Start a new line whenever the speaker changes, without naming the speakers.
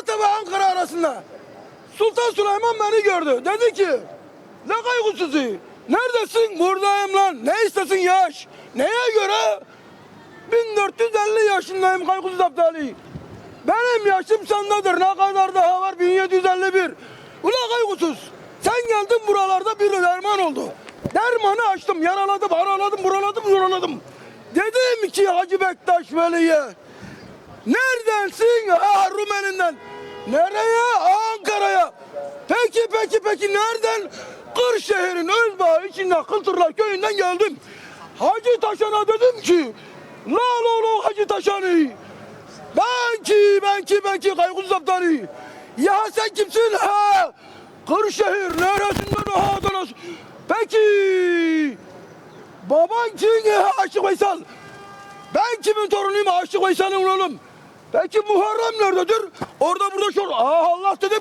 Malatya ve Ankara arasında. Sultan Süleyman beni gördü. Dedi ki ne kaygısızı? Neredesin? Buradayım lan. Ne istesin yaş? Neye göre? 1450 yaşındayım kaygısız Abdali. Benim yaşım sendedir. Ne kadar daha var? 1751. Ula kaygısız. Sen geldin buralarda bir derman oldu. Dermanı açtım. Yaraladım, araladım, buraladım, buraladım. Dedim ki Hacı Bektaş Veli'ye. Neredensin? Nereye? Ankara'ya. Peki peki peki nereden? Kırşehir'in Özbağ içinde Kıltırlar köyünden geldim. Hacı Taşan'a dedim ki La la la Hacı Taşan'ı Ben ki ben ki ben ki Kaygısız Aptali Ya sen kimsin? Ha Kırşehir neresinden ha Adana'sı Peki Baban kim? Ha, Aşık Veysel ben kimin torunuyum Aşık Veysel'in oğlum. Peki Muharrem nerededir? Orada to the